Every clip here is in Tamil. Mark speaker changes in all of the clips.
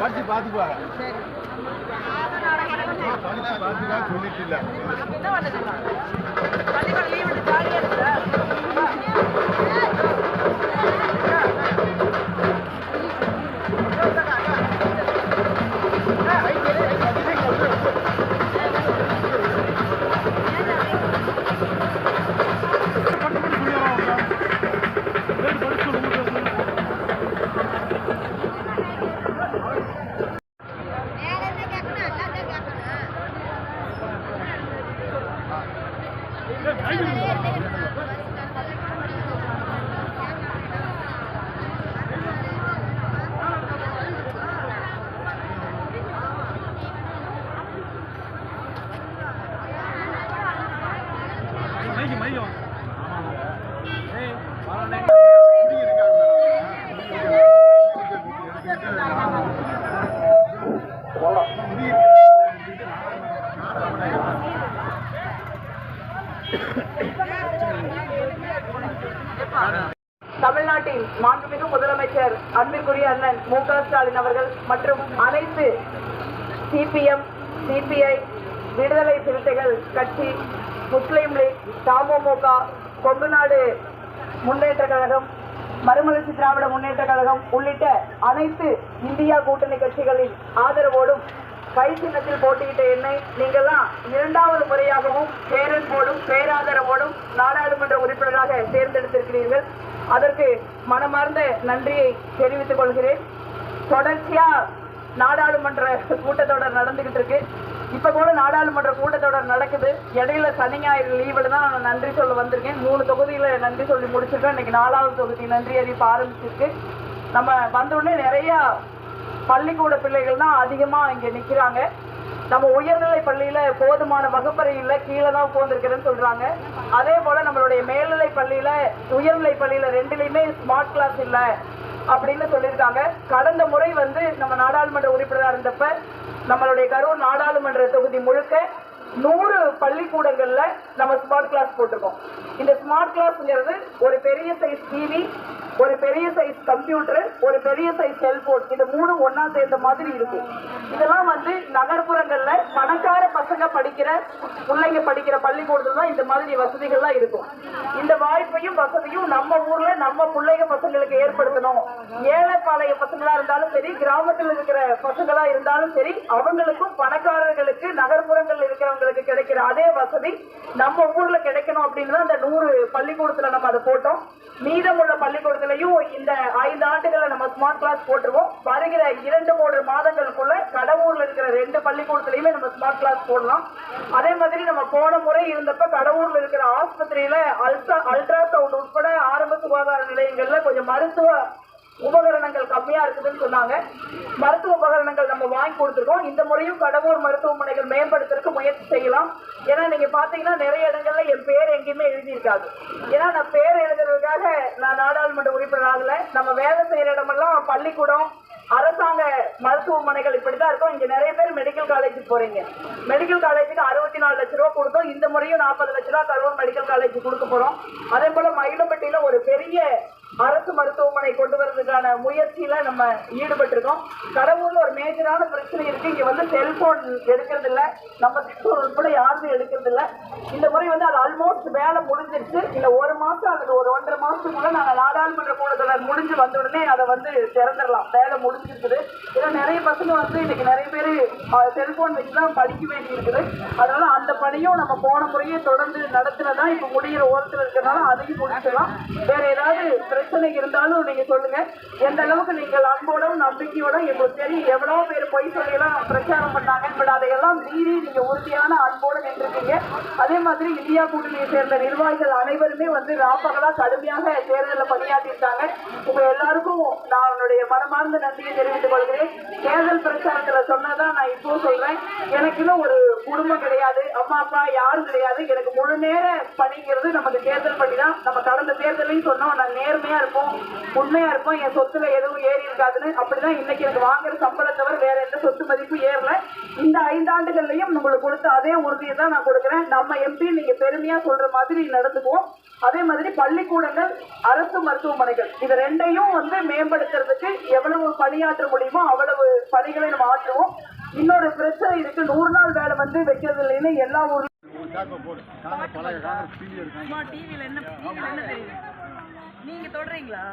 Speaker 1: படிச்சு பாத்துக்குவா படிச்சு பாத்துக்கா சொல்லிட்டு இல்ல
Speaker 2: சிபிஎம் சிபிஐ விடுதலை சிறுத்தைகள் கட்சி முஸ்லீம் லீக் தமுமுக கொங்குநாடு முன்னேற்ற கழகம் மறுமலர்ச்சி திராவிட முன்னேற்ற கழகம் உள்ளிட்ட அனைத்து இந்தியா கூட்டணி கட்சிகளின் ஆதரவோடும் கை சின்னத்தில் போட்டியிட்ட என்னை நீங்கள்லாம் இரண்டாவது முறையாகவும் பேரன்போடும் பேராதரவோடும் நாடாளுமன்ற உறுப்பினராக தேர்ந்தெடுத்திருக்கிறீர்கள். அதற்கு மனமார்ந்த நன்றியை தெரிவித்துக் கொள்கிறேன். தொடர்ச்சியா நாடாளுமன்ற கூட்டத்தொடர் நடந்துகிட்டு இருக்கு. இப்ப கூட நாடாளுமன்ற கூட்டத்தொடர் நடக்குது. இடையில சனி ஞாயிறு லீவுல தான் நான் நன்றி சொல்ல வந்திருக்கேன். மூணு தொகுதியில நன்றி சொல்லி முடிச்சிருக்கேன். இன்னைக்கு நாலாவது தொகுதி நன்றி அறிவிப்பு ஆரம்பிச்சிருக்கு. நம்ம வந்தோடனே நிறைய பள்ளிக்கூட பிள்ளைகள் தான் அதிகமா இங்க நிக்கிறாங்க. நம்ம உயர்நிலை பள்ளியில போதுமான வகுப்பறை இல்ல கீழே தான் உட்கார்ந்துருக்கிறேன்னு சொல்றாங்க. அதே போல நம்மளுடைய மேல்நிலை பள்ளியில உயர்நிலை பள்ளியில ரெண்டுலயுமே ஸ்மார்ட் கிளாஸ் இல்லை. அப்படின்னு சொல்லியிருக்காங்க. கடந்த முறை வந்து நம்ம நாடாளுமன்ற உறுப்பினராக இருந்தப்ப நம்மளுடைய கரூர் நாடாளுமன்ற தொகுதி முழுக்க நூறு பள்ளிக்கூடங்கள்ல நம்ம ஸ்மார்ட் கிளாஸ் போட்டிருக்கோம். இந்த ஸ்மார்ட் கிளாஸ்ங்கிறது ஒரு பெரிய சைஸ் டிவி ஒரு பெரிய சைஸ் கம்ப்யூட்டர் ஒரு பெரிய சைஸ் செல்போன் இது மூணு ஒன்னா சேர்ந்த மாதிரி இருக்கும் இதெல்லாம் வந்து நகர்ப்புறங்கள்ல பணக்கார பசங்க படிக்கிற பிள்ளைங்க படிக்கிற பள்ளிக்கூடத்துல தான் இந்த மாதிரி வசதிகள்லாம் இருக்கும். இந்த வாய்ப்பையும் வசதியும் நம்ம ஊர்ல நம்ம பிள்ளைங்க பசங்களுக்கு ஏற்படுத்தணும். ஏழைப்பாளைய பசங்களா இருந்தாலும் சரி கிராமத்தில் இருக்கிற பசங்களா இருந்தாலும் சரி அவங்களுக்கும் பணக்காரர்களுக்கு நகர்ப்புறங்கள்ல இருக்கிறவங்களுக்கு கிடைக்கிற அதே வசதி நம்ம ஊர்ல கிடைக்கணும் அப்படின்னு தான் அந்த நூறு பள்ளிக்கூடத்துல நம்ம அதை போட்டோம். மீதமுள்ள பள்ளிக்கூடத்திலையும் இந்த ஐந்து ஆண்டுகளை நம்ம ஸ்மார்ட் கிளாஸ் போட்டுருவோம். வருகிற இரண்டு மூன்று மாதங்களுக்குள்ள கடவுர்ல இருக்கிற ரெண்டு பள்ளிக்கூடத்திலையுமே நம்ம ஸ்மார்ட் கிளாஸ் போடலாம். அதே மாதிரி நம்ம போன முறை இருந்தப்ப கடவுர்ல இருக்கிற ஆஸ்பத்திரியில அல்ட்ரா அல்ட்ரா சவுண்ட் உட்பட ஆரம்ப சுகாதார நிலையங்கள்ல கொஞ்சம் மருத்துவ உபகரணங்கள் கம்மியா இருக்குதுன்னு சொன்னாங்க. மருத்துவ உபகரணங்கள் நம்ம வாங்கி கொடுத்துருக்கோம். இந்த முறையும் கடவுள் மருத்துவமனைகள் மேம்படுத்துறதுக்கு முயற்சி செய்யலாம். ஏன்னா நீங்க பாத்தீங்கன்னா நிறைய இடங்கள்ல என் பேர் எங்கேயுமே எழுதியிருக்காது. ஏன்னா நான் பேர் எழுதுறதுக்காக நான் நாடாளுமன்ற உறுப்பினர் ஆகல. நம்ம வேலை செய்யற இடமெல்லாம் பள்ளிக்கூடம் அரசாங்க மருத்துவமனைகள் இப்படிதான் இருக்கும். இங்க நிறைய பேர் மெடிக்கல் காலேஜுக்கு போறீங்க. மெடிக்கல் காலேஜுக்கு அறுபத்தி நாலு லட்ச ரூபா கொடுத்தோம். இந்த முறையும் நாற்பது லட்ச ரூபா கரூர் மெடிக்கல் காலேஜ் கொடுக்க போறோம். அதே போல மயிலப்பட்டியில ஒரு பெரிய அரசு மருத்துவமனை கொண்டு வரதுக்கான முயற்சியில நம்ம ஈடுபட்டிருக்கோம். கடவுள் ஒரு மேஜரான பிரச்சனை இருக்கு. இங்க வந்து செல்போன் எடுக்கிறது இல்ல நம்ம செல்போன் உட்பட யாருமே எடுக்கிறது இல்ல இந்த முறை வந்து அது ஆல்மோஸ்ட் வேலை முடிஞ்சிருச்சு. இல்ல ஒரு மாசம் அல்லது ஒரு ஒன்றரை மாசத்துக்குள்ள நாங்க நாடாளுமன்ற கூட்டத்தொடர் முடிஞ்சு வந்த உடனே அதை வந்து திறந்துடலாம். வேலை முடிஞ்சிருக்குது. ஏன்னா நிறைய பசங்க வந்து இன்னைக்கு நிறைய பேர் செல்போன் வச்சு தான் படிக்க வேண்டி இருக்குது அதனால அந்த பணியும் நம்ம போன முறையே தொடர்ந்து நடத்தினதா இப்ப முடிகிற ஓரத்தில் இருக்கிறனால அதையும் முடிச்சிடலாம். வேற ஏதாவது பிரச்சனை பிரச்சனை இருந்தாலும் நீங்க சொல்லுங்க. எந்த அளவுக்கு நீங்கள் அன்போடும் நம்பிக்கையோடும் எங்களுக்கு தெரியும் எவ்வளவு பேர் பொய் சொல்லி எல்லாம் பிரச்சாரம் பண்ணாங்க. பட் அதையெல்லாம் மீறி நீங்க உறுதியான அன்போடு நின்றுருக்கீங்க அதே மாதிரி இந்தியா கூட்டணியை சேர்ந்த நிர்வாகிகள் அனைவருமே வந்து ராப்பகலா கடுமையாக தேர்தலில் பணியாற்றியிருக்காங்க. உங்க எல்லாருக்கும் நான் என்னுடைய மனமார்ந்த நன்றியை தெரிவித்துக் கொள்கிறேன். தேர்தல் பிரச்சாரத்துல சொன்னதான் நான் இப்போ சொல்றேன். எனக்கு இன்னும் ஒரு குடும்பம் கிடையாது. அம்மா அப்பா யாரும் கிடையாது. எனக்கு முழு நேர பணிங்கிறது நமக்கு தேர்தல் பணி தான் நம்ம கடந்த தேர்தலையும் சொன்னோம். நான் நேர்மையா இருப்போம். உண்மையா இருப்போம். என் சொத்துல எதுவும் ஏறி இருக்காதுன்னு. அப்படிதான் இன்னைக்கு எனக்கு வாங்குற சம்பளத்தை தவிர வேற எந்த சொத்து மதிப்பு ஏறல. இந்த ஐந்தாண்டுகள்லயும் உங்களுக்கு கொடுத்த அதே உறுதியை தான் நான் கொடுக்குறேன். நம்ம எம்பி நீங்க பெருமையா சொல்ற மாதிரி நடந்துக்குவோம். அதே மாதிரி பள்ளிக்கூடங்கள் அரசு மருத்துவமனைகள் இது ரெண்டையும் வந்து மேம்படுத்துறதுக்கு எவ்வளவு பணியாற்ற முடியுமோ அவ்வளவு பணிகளை நம்ம ஆற்றுவோம். இன்னொரு பிரச்சனை இருக்கு நூறு நாள் வேலை வந்து வைக்கிறது இல்லைன்னு எல்லா ஊர்லயும்
Speaker 3: என்ன டிவில என்ன தெரியுது? நீங்க தொடுறீங்களா?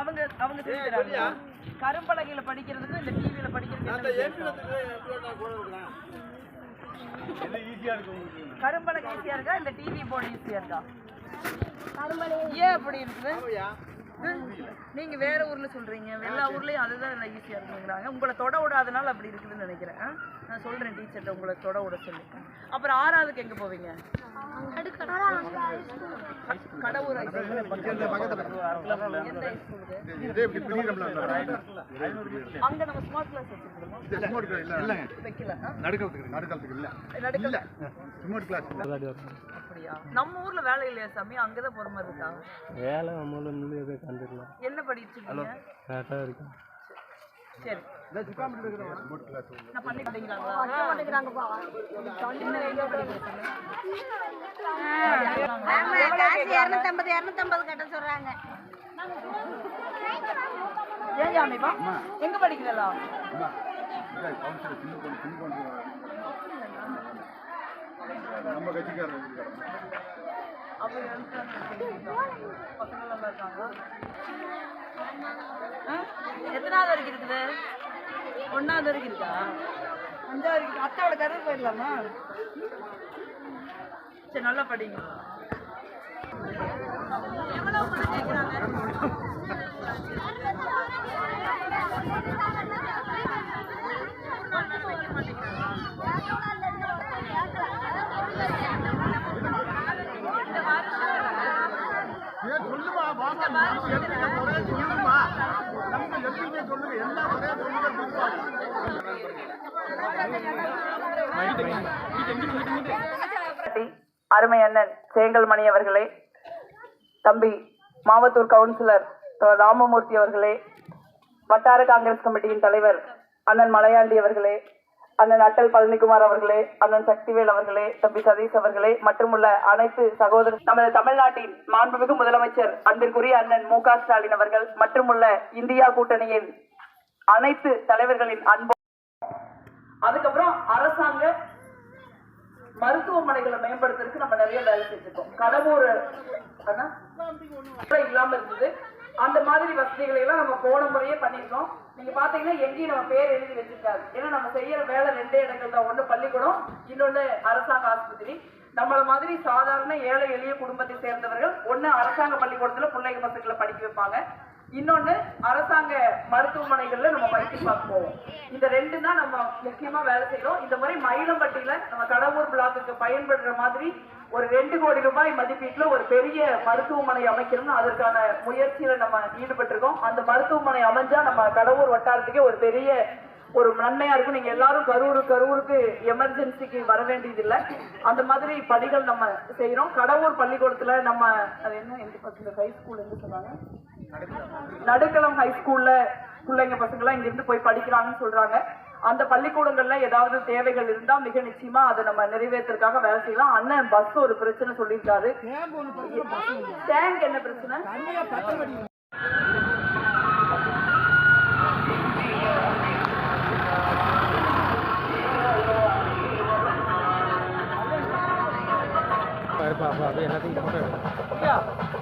Speaker 3: அவங்க அவங்க தராங்க கரும்பலகையில படிக்கிறதுக்கும் இந்த டிவில படிக்கிறதுக்கும் கரும்பலகை ஈஸியா இருக்கா? இந்த டிவி போர்டு ஈஸியா இருக்கா? ஏன் அப்படி இருக்குது? நீங்க வேற ஊர்ல சொல்றீங்க. எல்லா ஊர்லயும் அதுதான் ஈஸியா இருக்குங்கிறாங்க. உங்களை தொட விடாதனால அப்படி இருக்குதுன்னு நினைக்கிறேன்? நான் சொல்றேன் டீச்சர்ட்ட உங்களை தொட விட சொல்லி. அப்புறம் ஆறாவதுக்கு எங்க போவீங்க? கடவுர்? அங்க நம்ம ஸ்மார்ட் கிளாஸ் அப்படியா? நம்ம ஊர்ல வேலை இல்லையா சாமி? அங்கதான் போற மாதிரி இருக்கா?
Speaker 4: வேலை எதை கண்டுக்கலாம்
Speaker 3: என்ன படிச்சிருக்கீங்க? சரி. எங்க படிக்கிறதா?
Speaker 1: நம்ம கட்சிக்காரர்
Speaker 3: பசங்க எல்லாம் இருக்காங்க? எத்தனாவது வரைக்கும் இருக்குது? ஒன்னாவது வரைக்கும் இருக்கா? அஞ்சாவது வரைக்கும் அத்தாவோட கருது போயிடலாமா? சரி நல்லா படிங்க. எவ்வளவு பணம் கேட்குறாங்க
Speaker 1: ஏன் சொல்லுமா வாமா நம்ம எம்பிட்ட முறையா சொல்லுமா நம்ம எம்பிட்ட சொல்லுங்க என்ன முறையா சொல்லுங்க சொல்லுவாங்க
Speaker 2: அருமை அண்ணன் சேங்கல்மணி அவர்களே தம்பி மாவத்தூர் கவுன்சிலர் ராமமூர்த்தி அவர்களே வட்டார காங்கிரஸ் கமிட்டியின் தலைவர் அண்ணன் மலையாண்டி அவர்களே அண்ணன் அட்டல் பழனிக்குமார் அவர்களே அண்ணன் சக்திவேல் அவர்களே தம்பி சதீஷ் அவர்களே மற்றுமுள்ள அனைத்து சகோதரர் நமது தமிழ்நாட்டின் மாண்புமிகு முதலமைச்சர் அன்பிற்குரிய அண்ணன் மு க ஸ்டாலின் அவர்கள் மற்றுமுள்ள இந்தியா கூட்டணியின் அனைத்து தலைவர்களின் அன்பு. அதுக்கப்புறம் அரசாங்க மருத்துவமனைகளை மேம்படுத்துறதுக்கு நம்ம நிறைய வேலை செஞ்சிருக்கோம். கடவுர் இல்லாம இருந்தது. அந்த மாதிரி வசதிகளை எல்லாம் நம்ம போன முறையே பண்ணிருக்கோம் நீங்க பாத்தீங்கன்னா எங்கேயும் நம்ம பேர் எழுதி வச்சிருக்காரு ஏன்னா நம்ம செய்யற வேலை ரெண்டே இடங்கள் தான் ஒண்ணு பள்ளிக்கூடம் இன்னொன்னு அரசாங்க ஆஸ்பத்திரி. நம்மள மாதிரி சாதாரண ஏழை எளிய குடும்பத்தை சேர்ந்தவர்கள் ஒண்ணு அரசாங்க பள்ளிக்கூடத்துல பிள்ளைங்க பசங்களை படிக்க வைப்பாங்க. இன்னொன்னு அரசாங்க மருத்துவமனைகள்ல நம்ம வைத்தியம் பார்ப்போம். இந்த ரெண்டு தான் நம்ம முக்கியமா வேலை செய்யறோம் இந்த மாதிரி மயிலம்பட்டியில நம்ம கடவுர் பிளாக்குக்கு பயன்படுற மாதிரி ஒரு ரெண்டு கோடி ரூபாய் மதிப்பீட்டுல ஒரு பெரிய மருத்துவமனை அமைக்கணும்னு அதற்கான முயற்சியில நம்ம ஈடுபட்டிருக்கோம். அந்த மருத்துவமனை அமைஞ்சா நம்ம கடவுர் வட்டாரத்துக்கே ஒரு பெரிய ஒரு நன்மையா இருக்கும். நீங்க எல்லாரும் கரூர் கரூருக்கு எமர்ஜென்சிக்கு வர வேண்டியதில்லை. அந்த மாதிரி பணிகள் நம்ம செய்யறோம் கடவுர் பள்ளிக்கூடத்துல நம்ம அது என்ன எந்த பசங்க? ஹை ஸ்கூல் சொன்னாங்க? நடுக்களம் ஹை ஸ்கூல்ல பிள்ளைங்க பசங்க எல்லாம் இங்க இருந்து போய் படிக்கிறாங்கன்னு சொல்றாங்க. அந்த பள்ளிக்கூடங்கள்ல ஏதாவது தேவைகள் இருந்தா மிக நிச்சயமா அதை நம்ம நிறைவேற்றுறதுக்காக வேலை செய்யலாம். அண்ணன் பஸ் ஒரு பிரச்சனை சொல்லியிருக்காரு. டேங்க் என்ன பிரச்சனை?
Speaker 4: எல்லாத்தையும்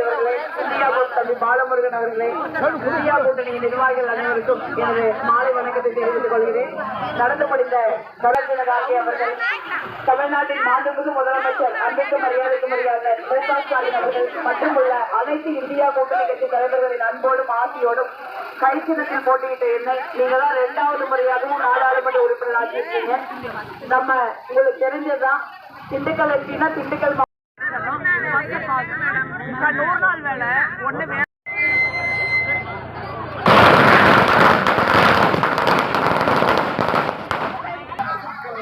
Speaker 2: கூட்டணி தம்பி பாலமுருகன் அவர்களே இந்தியா கூட்டணி நிர்வாகிகள் அனைவருக்கும் எனது மாலை வணக்கத்தை தெரிவித்துக் கொள்கிறேன். நடந்து முடிந்த தொடர்ந்து காந்தி அவர்கள் தமிழ்நாட்டின் மாண்புமிகு முதலமைச்சர் மரியாதைக்கு மரியாதை மு க ஸ்டாலின் அவர்கள் மற்றும் உள்ள அனைத்து இந்தியா கூட்டணி கட்சி தலைவர்களின் அன்போடும் ஆசியோடும் கைச்சின்னத்தில் போட்டியிட்ட என்னை நீங்க தான் இரண்டாவது முறையாகவும் நாடாளுமன்ற உறுப்பினர் ஆக்கியிருக்கீங்க நம்ம உங்களுக்கு தெரிஞ்சதுதான் திண்டுக்கல் எம்பினா திண்டுக்கல்
Speaker 3: நூறு நாள் வேலை ஒண்ணு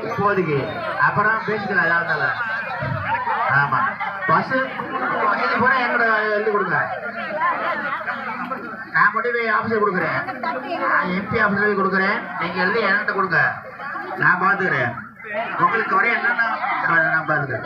Speaker 5: இப்போதைக்கு அப்புறம் பேசிக்கலாம் அதனால ஆமா. பஸ் வசதி கூட எங்கட எழுதி கொடுங்க. நான் கொண்டு போய் ஆஃபீஸில் கொடுக்குறேன். எம்பி ஆஃபீஸில் போய் கொடுக்குறேன். நீங்கள் எழுதி என்கிட்ட கொடுங்க. நான் பார்த்துக்கிறேன். உங்களுக்கு வரைய என்னென்ன நான் பார்த்துக்கிறேன்.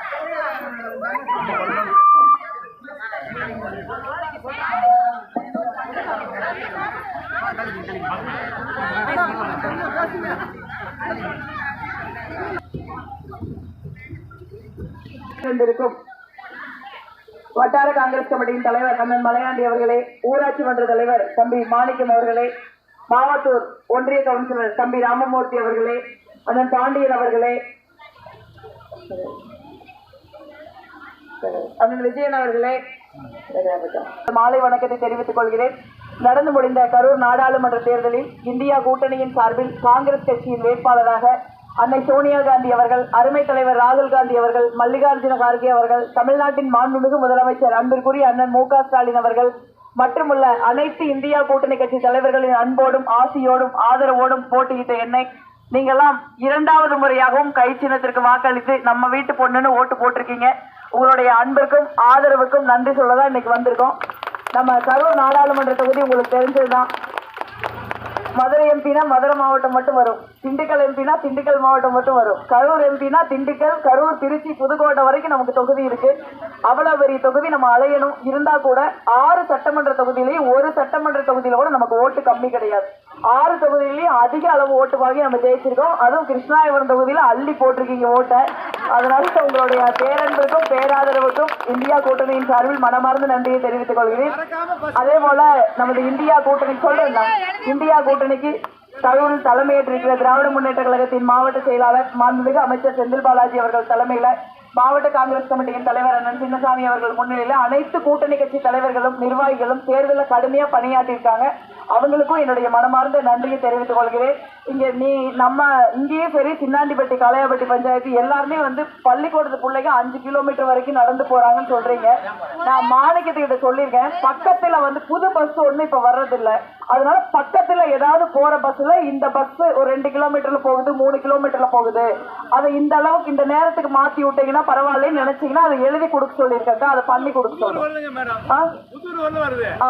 Speaker 2: கொண்டிருக்கும். வட்டார காங்கிரஸ் கமிட்டியின் தலைவர் அண்ணன் மலையாண்டி அவர்களே ஊராட்சி மன்ற தலைவர் தம்பி மாணிக்கம் அவர்களே மாவட்டூர் ஒன்றிய கவுன்சிலர் தம்பி ராமமூர்த்தி அவர்களே அண்ணன் பாண்டியன் அவர்களே அண்ணன் விஜயன் அவர்களே மாலை வணக்கத்தை தெரிவித்துக் கொள்கிறேன். நடந்து முடிந்த கரூர் நாடாளுமன்ற தேர்தலில் இந்தியா கூட்டணியின் சார்பில் காங்கிரஸ் கட்சியின் வேட்பாளராக அன்னை சோனியா காந்தி அவர்கள் அருமை தலைவர் ராகுல் காந்தி அவர்கள் மல்லிகார்ஜுன கார்கே அவர்கள் தமிழ்நாட்டின் மாண்புமிகு முதலமைச்சர் அன்பிற்குரிய அண்ணன் மு க ஸ்டாலின் அவர்கள் மற்றுமுள்ள அனைத்து இந்தியா கூட்டணி கட்சி தலைவர்களின் அன்போடும் ஆசியோடும் ஆதரவோடும் போட்டியிட்ட என்னை நீங்கெல்லாம் இரண்டாவது முறையாகவும் கை சின்னத்திற்கு வாக்களித்து நம்ம வீட்டு பொண்ணுன்னு ஓட்டு போட்டிருக்கீங்க. உங்களுடைய அன்பிற்கும் ஆதரவுக்கும் நன்றி சொல்லதான் இன்னைக்கு வந்திருக்கோம். நம்ம கரூர் நாடாளுமன்ற தொகுதி உங்களுக்கு தெரிஞ்சதுதான். மதுரை எம்பினா மதுரை மாவட்டம் மட்டும் வரும். திண்டுக்கல் எம்பினா திண்டுக்கல் மாவட்டம் மட்டும் வரும். கரூர் எம்பினா திண்டுக்கல் கரூர் திருச்சி புதுக்கோட்டை வரைக்கும் நமக்கு தொகுதி இருக்கு. அவ்வளவு பெரிய தொகுதி நம்ம அலையணும். இருந்தா கூட ஆறு சட்டமன்ற தொகுதியிலையும் ஒரு சட்டமன்ற தொகுதியில கூட நமக்கு ஓட்டு கம்மி கிடையாது. ஆறு தொகுதியிலையும் அதிக அளவு ஓட்டு வாங்கி நம்ம ஜெயிச்சிருக்கோம். அதுவும் கிருஷ்ணாயபுரம் தொகுதியில அள்ளி போட்டிருக்கீங்க ஓட்டை. அதனால உங்களுடைய பேரன்புக்கும் பேராதரவுக்கும் இந்தியா கூட்டணியின் சார்பில் மனமார்ந்த நன்றியை தெரிவித்துக் கொள்கிறேன். அதே போல நமது இந்தியா கூட்டணி சொல்றேன் இந்தியா கூட்டணிக்கு தகவல் தலைமையேற்றிருக்கிற திராவிட முன்னேற்ற கழகத்தின் மாவட்ட செயலாளர் மாண்புமிகு அமைச்சர் செந்தில் பாலாஜி அவர்கள் தலைமையில மாவட்ட காங்கிரஸ் கமிட்டியின் தலைவர் அண்ணன் சின்னசாமி அவர்கள் முன்னிலையில அனைத்து கூட்டணி கட்சி தலைவர்களும் நிர்வாகிகளும் தேர்தலில் கடுமையா பணியாற்றியிருக்காங்க. அவங்களுக்கும் என்னுடைய மனமார்ந்த நன்றியை தெரிவித்துக் கொள்கிறேன். இங்க நீ நம்ம இங்கேயே சரி சின்னாண்டிப்பட்டி காளையாப்பட்டி பஞ்சாயத்து எல்லாருமே வந்து பள்ளிக்கூடத்து பிள்ளைங்க அஞ்சு கிலோமீட்டர் வரைக்கும் நடந்து போறாங்கன்னு சொல்றீங்க. நான் மாணிக்கத்துக்கிட்ட சொல்லியிருக்கேன். பக்கத்துல வந்து புது பஸ் ஒண்ணு இப்ப வர்றதில்ல. அதனால பக்கத்துல ஏதாவது போற பஸ்ல இந்த பஸ் ஒரு ரெண்டு கிலோமீட்டர்ல போகுது மூணு கிலோமீட்டர்ல போகுது. அதை இந்த அளவுக்கு இந்த நேரத்துக்கு மாத்தி விட்டீங்கன்னா பரவாயில்லன்னு நினைச்சீங்கன்னா அதை எழுதி கொடுக்க சொல்லியிருக்காங்க அதை பண்ணி கொடுக்க சொல்லுங்க ஆ?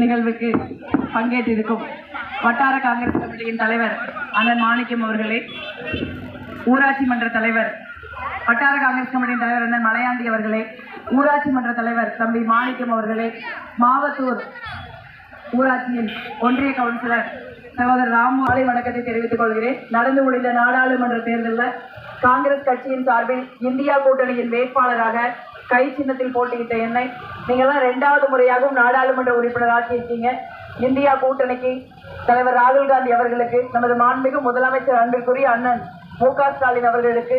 Speaker 2: நிகழ்வுக்கு பங்கேற்றிருக்கும் வட்டார காங்கிரஸ் கமிட்டியின் தலைவர் அண்ணன் மாணிக்கம் அவர்களே ஊராட்சி மன்ற தலைவர் வட்டார காங்கிரஸ் கமிட்டியின் தலைவர் அண்ணன் மலையாண்டி அவர்களே ஊராட்சி மன்ற தலைவர் தம்பி மாணிக்கம் அவர்களே மாவத்தூர் ஊராட்சியின் ஒன்றிய கவுன்சிலர் சகோதரர் ராமு ஆலை வணக்கத்தை தெரிவித்துக் கொள்கிறேன். நடந்து முடிந்த நாடாளுமன்ற தேர்தலில் காங்கிரஸ் கட்சியின் சார்பில் இந்தியா கூட்டணியின் வேட்பாளராக கை சின்னத்தில் போட்டியிட்ட என்னை நீங்களாம் ரெண்டாவது முறையாகவும் நாடாளுமன்ற உறுப்பினராக இருக்கீங்க இந்தியா கூட்டணிக்கு தலைவர் ராகுல் காந்தி அவர்களுக்கு நமது மாண்புமிகு முதலமைச்சர் அன்பிற்குரிய அண்ணன் மு க ஸ்டாலின் அவர்களுக்கு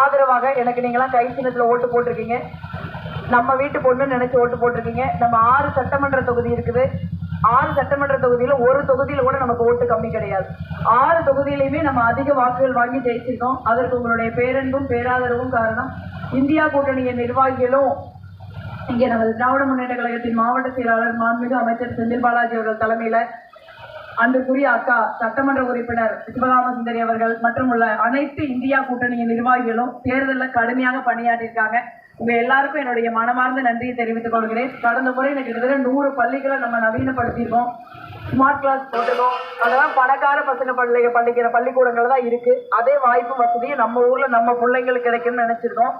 Speaker 2: ஆதரவாக எனக்கு நீங்களாம் கை சின்னத்தில் ஓட்டு போட்டிருக்கீங்க. நம்ம வீட்டு பொண்ணு நினைச்சு ஓட்டு போட்டிருக்கீங்க. நம்ம ஆறு சட்டமன்ற தொகுதி இருக்குது. ஆறு சட்டமன்ற தொகுதியில ஒரு தொகுதியில கூட நமக்கு ஓட்டு கம்மி கிடையாது. ஆறு தொகுதியிலையுமே நம்ம அதிக வாக்குகள் வாங்கி ஜெயிச்சிருக்கோம். அதற்கு உங்களுடைய பேரன்பும் பேராதரவும் காரணம். இந்தியா கூட்டணியின் நிர்வாகிகளும் இங்கே நமது திராவிட முன்னேற்ற கழகத்தின் மாவட்ட செயலாளர் மாண்புமிகு அமைச்சர் செந்தில் பாலாஜி அவர்கள் தலைமையில அன்புக்குரிய அக்கா சட்டமன்ற உறுப்பினர் சிவகாம சுந்தரி அவர்கள் மற்றும் உள்ள அனைத்து இந்தியா கூட்டணியின் நிர்வாகிகளும் தேர்தலில் கடுமையாக பணியாற்றியிருக்காங்க. உங்க எல்லாருக்கும் என்னுடைய மனமார்ந்த நன்றியை தெரிவித்துக் கொள்கிறேன். கடந்த முறை எனக்கு கிட்டத்தட்ட நூறு பள்ளிகளை நம்ம நவீனப்படுத்தியிருக்கோம். ஸ்மார்ட் கிளாஸ் போட்டுக்கோம் அதெல்லாம் பணக்கார பசங்க பள்ளி பள்ளிக்கிற பள்ளிக்கூடங்கள் தான் இருக்கு. அதே வாய்ப்பு வசதியும் நம்ம ஊர்ல நம்ம பிள்ளைங்களுக்கு கிடைக்கும்னு நினைச்சிருக்கோம்.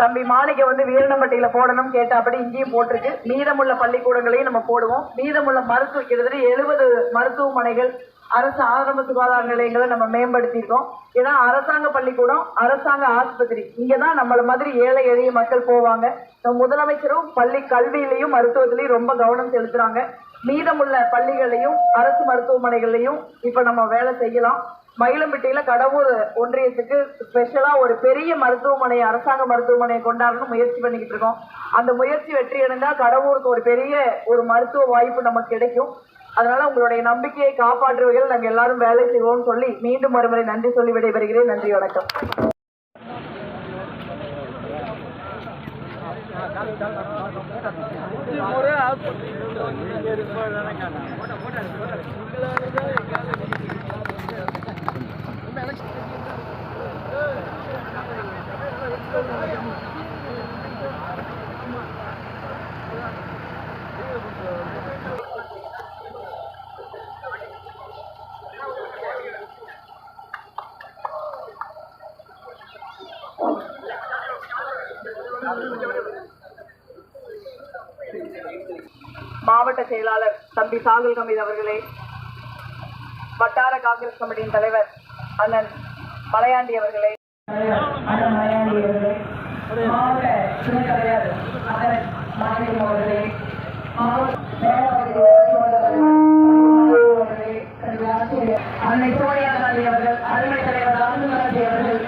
Speaker 2: தம்பி மாணிக்க வந்து வீரணம்பட்டியில போடணும் கேட்டாப்படி இங்கேயும் போட்டிருக்கு. மீதமுள்ள பள்ளிக்கூடங்களையும் நம்ம போடுவோம். மீதமுள்ள மருத்துவ கிட்டத்தட்ட எழுபது மருத்துவமனைகள் அரசு ஆரம்ப சுகாதார நிலையங்களை நம்ம மேம்படுத்தியிருக்கோம். ஏன்னா அரசாங்க பள்ளிக்கூடம் அரசாங்க ஆஸ்பத்திரி இங்கே தான் நம்மள மாதிரி ஏழை எளிய மக்கள் போவாங்க. நம்ம முதலமைச்சரும் பள்ளி கல்வியிலையும் மருத்துவத்திலையும் ரொம்ப கவனம் செலுத்துறாங்க. மீதமுள்ள பள்ளிகளையும் அரசு மருத்துவமனைகளையும் இப்போ நம்ம வேலை செய்யலாம். மயிலம்பட்டியில கடவுர் ஒன்றியத்துக்கு ஸ்பெஷலா ஒரு பெரிய மருத்துவமனை அரசாங்க மருத்துவமனையை கொண்டாடணும் முயற்சி பண்ணிக்கிட்டு இருக்கோம். அந்த முயற்சி வெற்றி அடைந்தா கடவுருக்கு ஒரு பெரிய ஒரு மருத்துவ வாய்ப்பு நமக்கு கிடைக்கும். அதனால உங்களுடைய நம்பிக்கையை காப்பாற்றுவதில் நாங்கள் எல்லாரும் வேலை செய்வோம்னு சொல்லி மீண்டும் மறுமுறை நன்றி சொல்லி விடைபெறுகிறேன். நன்றி வணக்கம். மாவட்ட செயலாளர் தம்பி சாகுல் கமீத் அவர்களே வட்டார காங்கிரஸ் கமிட்டியின் தலைவர் அண்ணன் மலையாண்டி அவர்களே. அண்ணன் மலையாண்டி அவர்களே மாவட்ட துணைத் தலைவர் அண்ணன் மாநிலம் அவர்களே மாவட்ட அவர்களே, கல்வி அன்னை சோனியா காந்தி அவர்கள் அருமை தலைவர் ராகுல் காந்தி அவர்கள்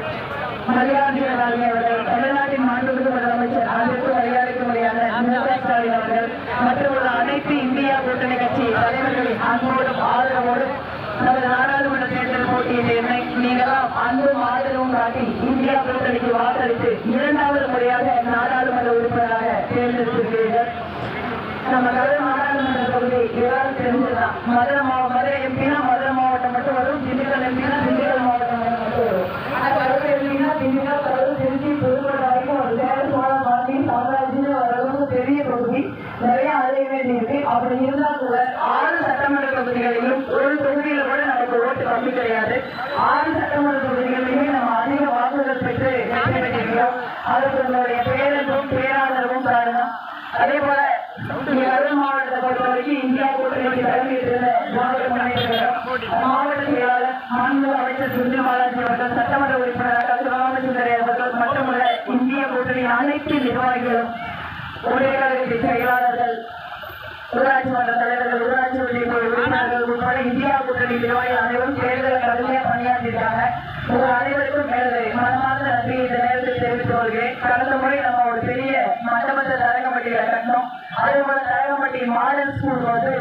Speaker 2: மரியாதை காந்தி அவர்கள் தமிழ்நாட்டின் மாண்புமிகு முதலமைச்சர் அதற்கு மரியாதைக்கு முறையான மு க ஸ்டாலின் அவர்கள் மற்றும் உள்ள அனைத்து இந்தியா கூட்டணி கட்சி தலைவர்களின் அன்போடும் ஆதரவோடும் நமது நாடாளுமன்ற தேர்தல் போட்டியில் என்னை நீங்களாம் அன்பும் ஆதரவும் காட்டி இந்தியா கூட்டணிக்கு வாக்களித்து இரண்டாவது முறையாக நாடாளுமன்ற உறுப்பினராக தேர்ந்தெடுத்திருக்கிறீர்கள் நம்ம கரூர் நாடாளுமன்ற தொகுதி எல்லாரும் தெரிஞ்சுதான் மதுரை மாவட்டம் மதுரை எம்பினா மதுரை மாவட்டம் மட்டும் வரும் திண்டுக்கல் எம்பினா திண்டுக்கல் மாவட்டம் மட்டும் வரும் ஆனா கரூர் எம்பினா திண்டுக்கல் கரூர் திருச்சி புதுக்கோட்டை வரைக்கும் ஒரு சேலம் சோழம் பாண்டி சாம்ராஜ்யம் ஓரளவுக்கு பெரிய தொகுதி நிறைய அப்படி இருந்தா கூட ஆறு சட்டமன்ற தொகுதிகளிலும் ஒரு தொகுதியில கூட நமக்கு ஓட்டு கம்மி கிடையாது. ஆறு சட்டமன்ற தொகுதிகளிலுமே நம்ம அதிக வாக்குகள் பெற்று வெற்றி பெற்றிருக்கிறோம் அதற்கு உங்களுடைய பேரன்பும் பேராதரவும் காரணம். அதே போல கரூர் மாவட்டத்தை பொறுத்த வரைக்கும் இந்தியா கூட்டணி தலைமையிட்டிருந்த மாவட்ட செயலாளர் மாநில அமைச்சர் சுந்தர் பாலாஜி அவர்கள் சட்டமன்ற உறுப்பினர் சிவராமசுந்தரி அவர்கள் மட்டுமல்ல இந்திய கூட்டணி அனைத்து நிர்வாகிகளும் ஒரே கழகத்தின் செயலாளர்கள் ஊராட்சி மன்ற தலைவர்கள் ஊராட்சி உறுப்பினர்கள் உட்பட இந்தியா கூட்டணி நிர்வாகிகள் அனைவரும் தேர்தல் கடுமையாக பணியாற்றியிருக்காங்க. உங்கள் அனைவருக்கும் எனது மனமார்ந்த நன்றி இந்த நேரத்தில் தெரிவித்துக் கொள்கிறேன். கடந்த முறை நம்ம ஒரு பெரிய மண்டபத்தை தரங்கம்பட்டியில கட்டினோம். அதே போல தரங்கம்பட்டி மாடல் ஸ்கூல் வந்து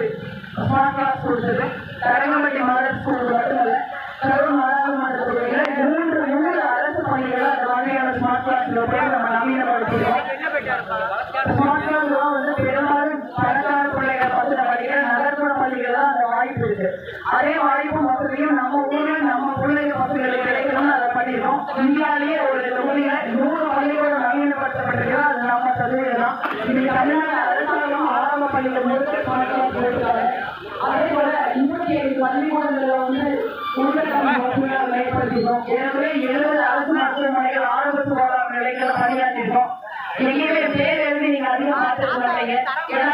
Speaker 2: ஸ்மார்ட் கிளாஸ் கொடுத்தது. தரங்கம்பட்டி மாடல் ஸ்கூல் மட்டுமல்ல கரூர் நாடாளுமன்ற அதே வாய்ப்பு வசதியும் நம்ம ஊர்ல நம்ம பிள்ளைங்க பசங்களுக்கு கிடைக்கணும்னு அதை பண்ணிருக்கோம் இந்தியாவிலேயே ஒரு தொகுதியில நூறு பள்ளிக்கூடம் நவீனப்படுத்தப்பட்டிருக்கிறோம் அது நம்ம சதவீதம் தான் இன்னைக்கு தமிழ்நாடு அரசாங்கம் ஆரம்ப பள்ளிகள் முழுக்க கணக்கெல்லாம் போயிருக்காங்க அதே போல இருபத்தி ஏழு பள்ளிக்கூடங்கள்ல வந்து உள்கட்டமைப்பு ஏற்கனவே எழுபது அரசு மருத்துவமனைகள் ஆரம்ப சுகாதார நிலையங்கள் பணியாற்றிருக்கோம் எங்கே பார்த்துக்க ஏன்னா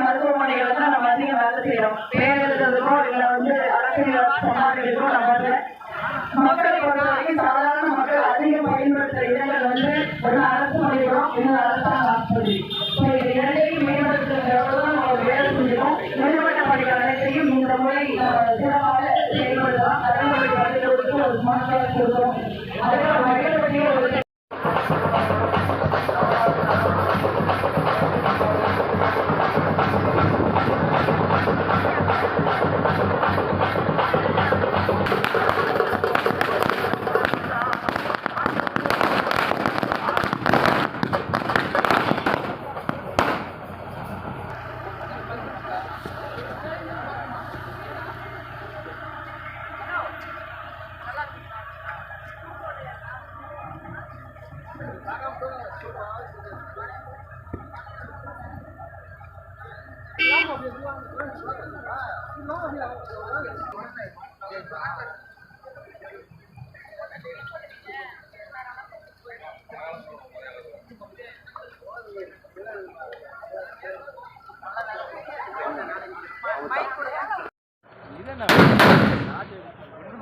Speaker 2: மருத்துவமனைகள் தான் நம்ம அதிகம் வேலை செய்யறோம். பேர் இல்ல வந்து அரசு சமாளிக்கிறதுக்கும் நம்ம வந்து பொறுத்த வரைக்கும் சாதாரண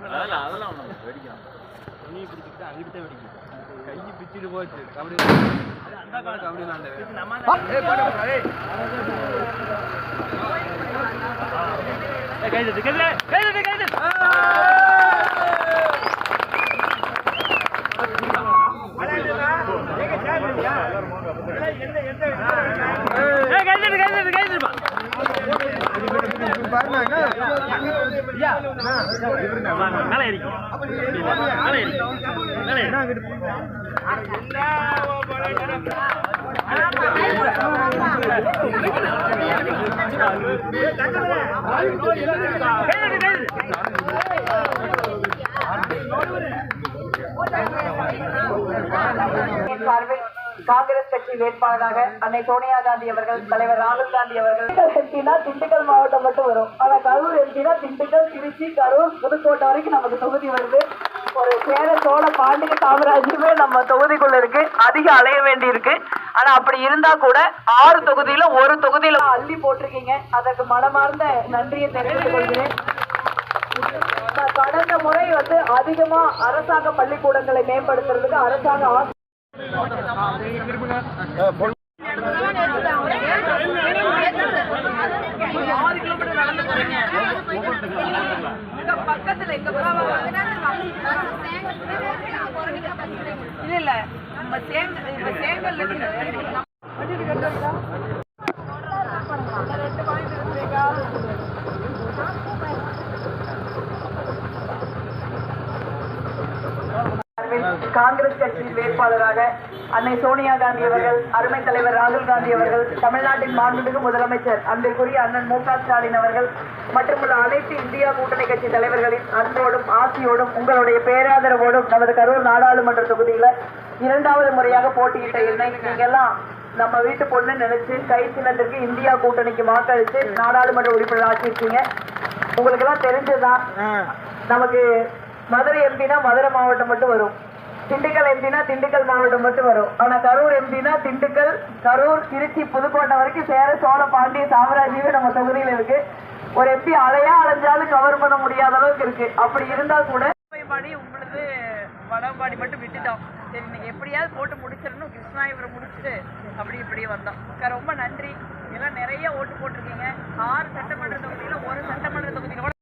Speaker 4: அதெல்லாம் அதெல்லாம் ஒன்றும் வெடிக்கலாம். துணியை பிடிச்சிக்கிட்டு அங்கிட்டு வெடிக்கும் கையை பிச்சுட்டு போச்சு. கபடி அது அந்த கால கபடி விளாண்டது நம்ம கைது கைது கைது கைது கைது கைது கைதுப்பா மேலே ஏறிக்கும் மேலே ஏறிக்கும் மேலே ஏறி
Speaker 2: சார்பில் காங்கிரஸ் கட்சி வேட்பாளராக அன்னை சோனியா காந்தி அவர்கள் தலைவர் ராகுல் காந்தி அவர்கள். எம்பினா திண்டுக்கல் மாவட்டம் மட்டும் வரும். ஆனா கரூர் எம்பினா திண்டுக்கல் திருச்சி கரூர் புதுக்கோட்டை வரைக்கும் நமக்கு தொகுதி வருது. ஒரு சேர சோழ பாண்டிய சாம்ராஜ்யமே நம்ம தொகுதிக்குள்ள இருக்கு. அதிக அலைய வேண்டி இருக்கு ஆனா அப்படி இருந்தா கூட ஆறு தொகுதியில ஒரு தொகுதியில அள்ளி போட்டிருக்கீங்க. அதற்கு மனமார்ந்த நன்றியை தெரிவித்துக் கொள்கிறேன். கடந்த முறை வந்து அதிகமா அரசாங்க பள்ளிக்கூடங்களை மேம்படுத்துறதுக்கு அரசாங்க ஆசி-
Speaker 3: ஆறு கிலோமீட்டர் நடந்து போறீங்க. பக்கத்துல எங்க இல்ல இல்ல நம்ம சேங்கல் இப்ப சேங்கல்ல இருக்கு.
Speaker 2: காங்கிரஸ் கட்சியின் வேட்பாளராக அன்னை சோனியா காந்தி அவர்கள் அருமை தலைவர் ராகுல் காந்தி அவர்கள் தமிழ்நாட்டின் மாண்புமிகு முதலமைச்சர் அன்பிற்குரிய அண்ணன் மு க ஸ்டாலின் அவர்கள் மட்டுமல்ல அனைத்து இந்தியா கூட்டணி கட்சி தலைவர்களின் அன்போடும் ஆசியோடும் உங்களுடைய பேராதரவோடும் நமது கரூர் நாடாளுமன்ற தொகுதியில இரண்டாவது முறையாக போட்டியிட்ட என்னை நீங்க எல்லாம் நம்ம வீட்டு பொண்ணு நினைச்சு கை சின்னத்திற்கு இந்தியா கூட்டணிக்கு வாக்களித்து நாடாளுமன்ற உறுப்பினர் ஆக்கியிருக்கீங்க. உங்களுக்கு எல்லாம் தெரிஞ்சதுதான் நமக்கு மதுரை எம்பினா மதுரை மாவட்டம் மட்டும் வரும். திண்டுக்கல் எம்பினா திண்டுக்கல் மாவட்டம் மட்டும் வரும். ஆனா கரூர் எம்பினா திண்டுக்கல் கரூர் திருச்சி புதுக்கோட்டை வரைக்கும் சேர சோழ பாண்டிய சாம்ராஜ்யமே நம்ம தொகுதியில இருக்கு. ஒரு எம்பி அலையா அலைஞ்சாலும் கவர் பண்ண முடியாத அளவுக்கு இருக்கு. அப்படி இருந்தால் கூட
Speaker 3: பாடி உங்களது வடபாடி மட்டும் விட்டுட்டோம். சரி இன்னைக்கு எப்படியாவது போட்டு முடிச்சிடணும். கிருஷ்ணாயபுரம் முடிச்சுட்டு அப்படி இப்படியே வந்தோம். ரொம்ப நன்றி. எல்லாம் நிறைய ஓட்டு போட்டிருக்கீங்க. ஆறு சட்டமன்ற தொகுதியில ஒரு சட்டமன்ற தொகுதியில